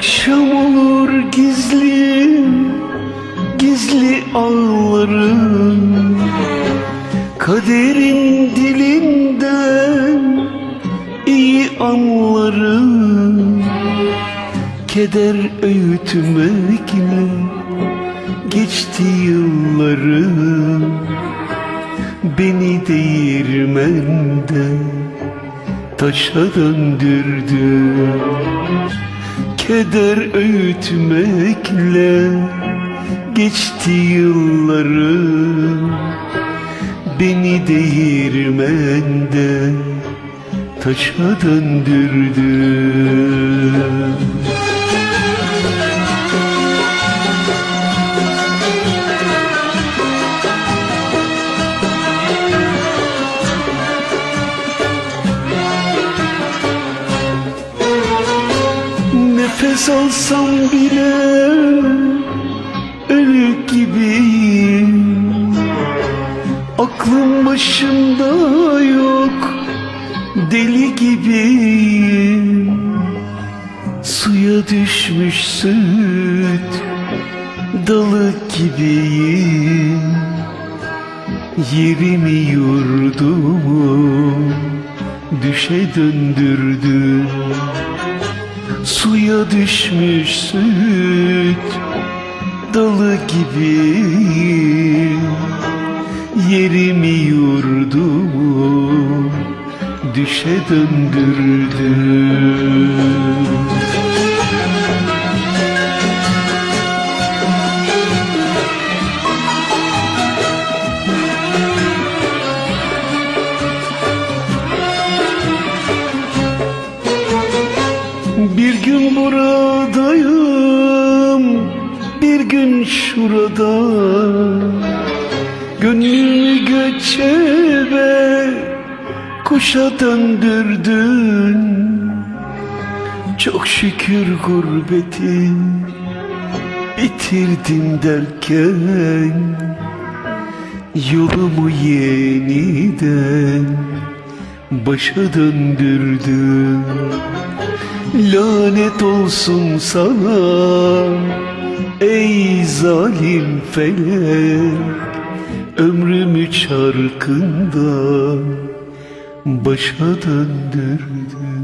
Akşam olur gizli Gizli ağlarım Kaderin dilinden iyi anlarım Keder öğütmekle geçti yıllarım Beni değirmende taşa döndürdü Keder öğütmekle geçti yıllarım Beni değirmende taşa döndürdü Nefes alsam bile ölü gibiyim. Aklım başımda yok deli gibiyim. Suya düşmüş süt dalı gibiyim. Yerimi yurdumu düşe döndürdüm Suya düşmüş süt dalı gibi. Yerimi yurdumu düşe döndürdüm gün buradayım, bir gün şurada. Gönlümü göçebe kuşa döndürdün. Çok şükür gurbeti bitirdim derken Yolumu yeniden başa döndürdüm Lanet olsun sana ey zalim felek. Ömrümü çarkında başa döndürdün